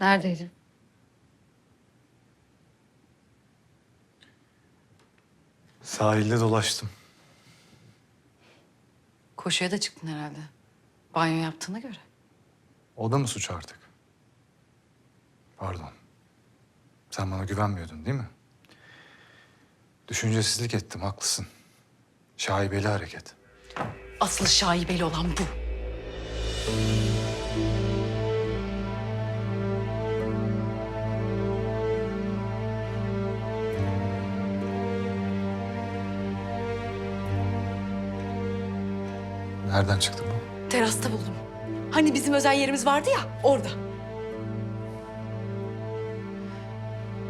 Neredeydin? Sahilde dolaştım. Koşuya da çıktın herhalde. Banyo yaptığına göre. O da mı suç artık? Pardon. Sen bana güvenmiyordun değil mi? Düşüncesizlik ettim, haklısın. Şaibeli hareket. Asıl şaibeli olan bu. Nereden çıktı bu? Terasta buldum. Hani bizim özel yerimiz vardı ya orada.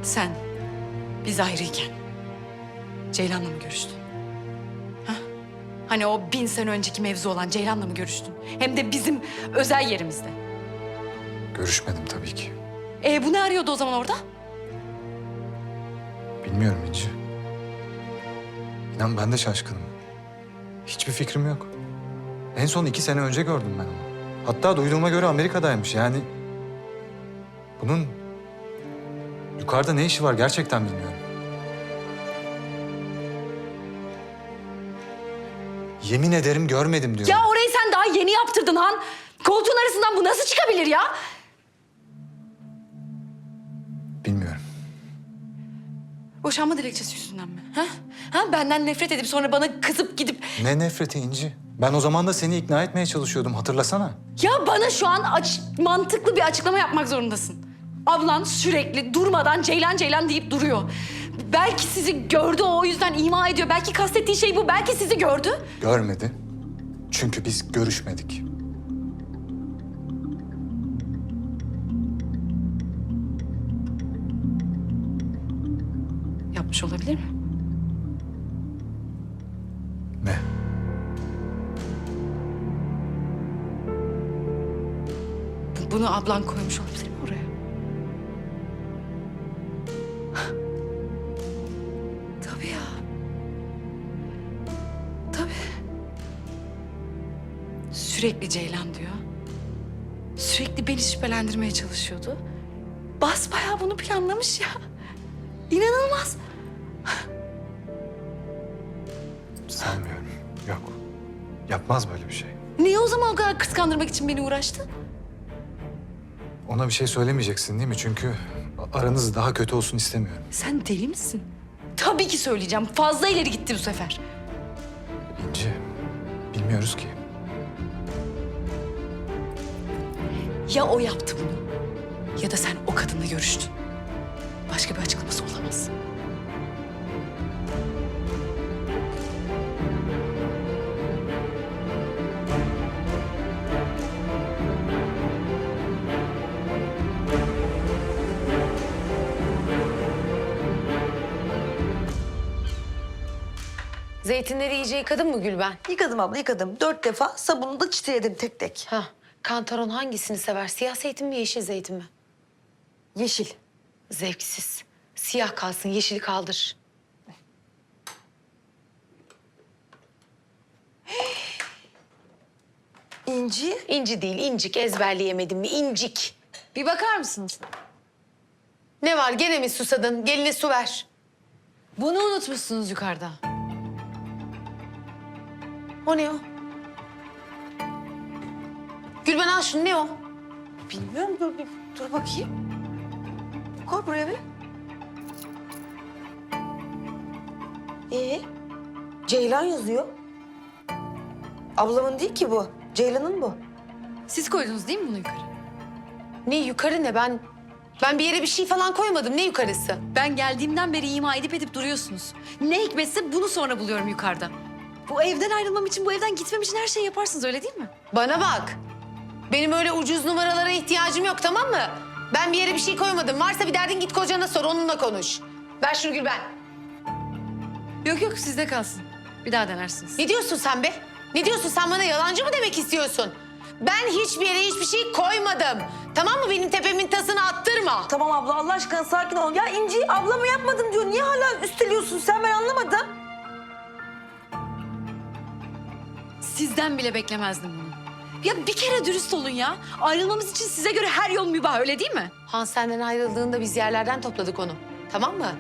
Sen biz ayrıyken Ceylan'la mı görüştün? Ha? Hani o bin sene önceki mevzu olan Ceylan'la mı görüştün? Hem de bizim özel yerimizde. Görüşmedim tabii ki. E bu ne arıyordu o zaman orada? Bilmiyorum İnci. İnan ben de şaşkınım. Hiçbir fikrim yok. En son iki sene önce gördüm ben onu. Hatta duyduğuma göre Amerika'daymış yani. Bunun yukarıda ne işi var gerçekten bilmiyorum. Yemin ederim görmedim diyorum. Ya orayı sen daha yeni yaptırdın Han. Koltuğun arasından bu nasıl çıkabilir ya? Bilmiyorum. Boşanma dilekçesi yüzünden mi? Ha? Ha? Benden nefret edip sonra bana kızıp gidip... Ne nefreti İnci. Ben o zaman da seni ikna etmeye çalışıyordum hatırlasana. Ya bana şu an aç, mantıklı bir açıklama yapmak zorundasın. Ablan sürekli durmadan Ceylan Ceylan deyip duruyor. Belki sizi gördü o yüzden ima ediyor. Belki kastettiği şey bu. Belki sizi gördü. Görmedi. Çünkü biz görüşmedik. Yapmış olabilir mi? Bunu ablan koymuş olabilir mi oraya? Tabii ya. Tabii. Sürekli Ceylan diyor. Sürekli beni şüphelendirmeye çalışıyordu. Basbayağı bunu planlamış ya. İnanılmaz. Sanmıyorum. Yok. Yapmaz böyle bir şey. Niye o zaman o kadar kıskandırmak için beni uğraştı? Ona bir şey söylemeyeceksin değil mi? Çünkü aranız daha kötü olsun istemiyorum. Sen deli misin? Tabii ki söyleyeceğim. Fazla ileri gitti bu sefer. İnci, bilmiyoruz ki. Ya o yaptı bunu ya da sen o kadınla görüştün. Başka bir açıklaması olamaz. Zeytinleri iyice yıkadın mı Gülben? Yıkadım abla yıkadım. Dört defa sabunu da çitledim tek tek. Ha, kantaron hangisini sever? Siyah zeytin mi, yeşil zeytin mi? Yeşil. Zevksiz. Siyah kalsın, yeşili kaldır. İnci. İnci değil, incik. Ezberleyemedim mi? İncik. Bir bakar mısınız? Ne var? Gene mi susadın? Geline su ver. Bunu unutmuşsunuz yukarıda. O ne o? Gülben al şunu. Ne o? Bilmiyorum dur bir dur bakayım. Koy buraya bir. Ee, Ceylan yazıyor. Ablamın değil ki bu. Ceylan'ın bu. Siz koydunuz değil mi bunu yukarı? Ne yukarı ne? Ben ben bir yere bir şey falan koymadım. Ne yukarısı? Ben geldiğimden beri ima edip edip duruyorsunuz. Ne hikmetse bunu sonra buluyorum yukarıda. Bu evden ayrılmam için, bu evden gitmem için her şeyi yaparsınız öyle değil mi? Bana bak. Benim öyle ucuz numaralara ihtiyacım yok tamam mı? Ben bir yere bir şey koymadım. Varsa bir derdin git kocana sor onunla konuş. Ver şunu Gülben. Yok yok sizde kalsın. Bir daha denersiniz. Ne diyorsun sen be? Ne diyorsun sen bana yalancı mı demek istiyorsun? Ben hiçbir yere hiçbir şey koymadım. Tamam mı? Benim tepemin tasını attırma. Tamam abla Allah aşkına sakin ol. Ya İnci ablamı yapmadım diyor. Niye hala üsteliyorsun sen ben anlamadım. Sizden bile beklemezdim bunu. Ya bir kere dürüst olun ya. Ayrılmamız için size göre her yol mübah öyle değil mi? Han senden ayrıldığında biz yerlerden topladık onu. Tamam mı?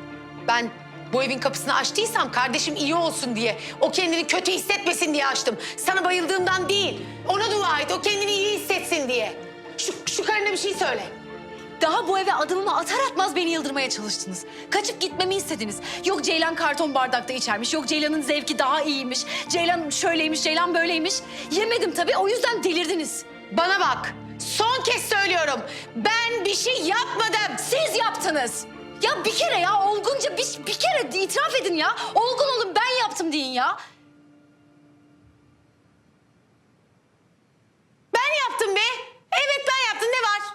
Ben bu evin kapısını açtıysam kardeşim iyi olsun diye, o kendini kötü hissetmesin diye açtım. Sana bayıldığımdan değil, ona dua et, o kendini iyi hissetsin diye. Şu, şu karına bir şey söyle. Daha bu eve adımımı atar atmaz beni yıldırmaya çalıştınız. Kaçıp gitmemi istediniz. Yok Ceylan karton bardakta içermiş. Yok Ceylan'ın zevki daha iyiymiş. Ceylan şöyleymiş, Ceylan böyleymiş. Yemedim tabii o yüzden delirdiniz. Bana bak, son kez söylüyorum. Ben bir şey yapmadım. Siz yaptınız. Ya bir kere ya olgunca bir, bir kere itiraf edin ya. Olgun olun ben yaptım deyin ya. Ben yaptım be. Evet ben yaptım, ne var?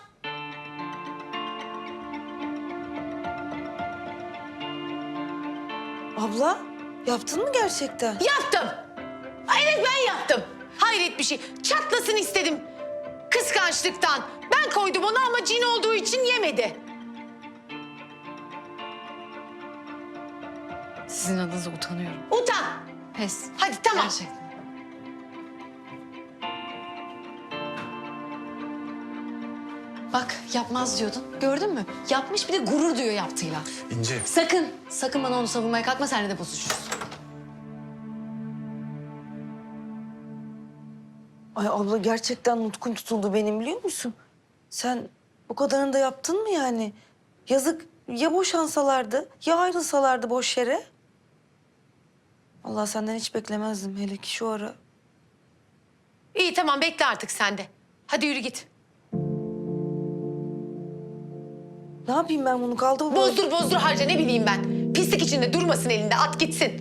Abla yaptın mı gerçekten? Yaptım. Ay, Evet ben yaptım. Hayret bir şey. Çatlasın istedim. Kıskançlıktan. Ben koydum onu ama cin olduğu için yemedi. Sizin adınıza utanıyorum. Utan. Pes. Hadi tamam. Gerçekten. Bak yapmaz diyordun. Gördün mü? Yapmış bir de gurur duyuyor yaptığıyla. İnci. Sakın, sakın bana onu savunmaya kalkma. Seninle de bozuşuruz. Ay abla gerçekten nutkun tutuldu benim biliyor musun? Sen bu kadarını da yaptın mı yani? Yazık ya boşansalardı ya ayrılsalardı boş yere. Allah senden hiç beklemezdim hele ki şu ara. İyi tamam bekle artık sen de. Hadi yürü git. Ne yapayım ben bunu kaldı mı? böyle? Bozdur bozdur harca ne bileyim ben. Pislik içinde durmasın elinde at gitsin.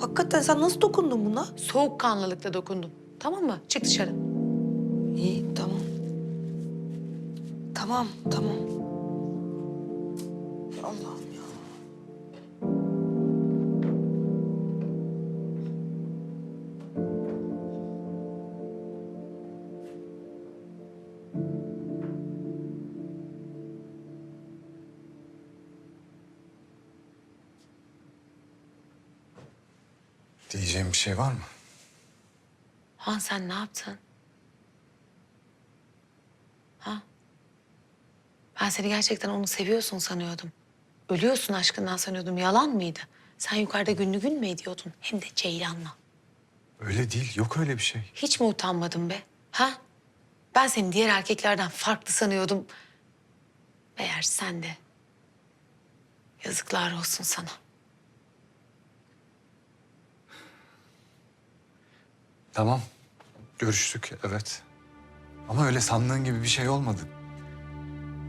Hakikaten sen nasıl dokundun buna? Soğukkanlılıkla dokundum. Tamam mı? Çık dışarı. İyi tamam. Tamam tamam. Allah'ım şey var mı? Han sen ne yaptın? Ha? Ben seni gerçekten onu seviyorsun sanıyordum. Ölüyorsun aşkından sanıyordum. Yalan mıydı? Sen yukarıda günlü gün mü ediyordun? Hem de Ceylan'la. Öyle değil. Yok öyle bir şey. Hiç mi utanmadın be? Ha? Ben seni diğer erkeklerden farklı sanıyordum. Eğer sen de. Yazıklar olsun sana. Tamam. Görüştük evet. Ama öyle sandığın gibi bir şey olmadı.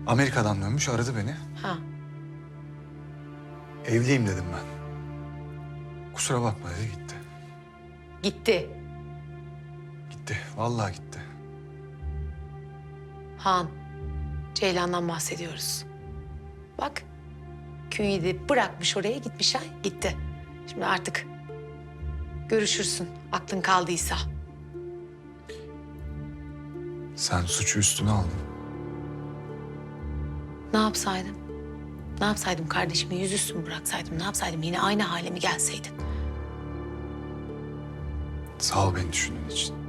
Amerika'dan dönmüş aradı beni. Ha? Evliyim dedim ben. Kusura bakma dedi gitti. Gitti. Gitti. Vallahi gitti. Han, Ceylan'dan bahsediyoruz. Bak, köyü de bırakmış oraya gitmiş ha, gitti. Şimdi artık görüşürsün, aklın kaldıysa. Sen suçu üstüne aldın. Ne yapsaydım? Ne yapsaydım kardeşimi yüzüstü mü bıraksaydım? Ne yapsaydım yine aynı hale mi gelseydin? Sağ ol beni düşündüğün için.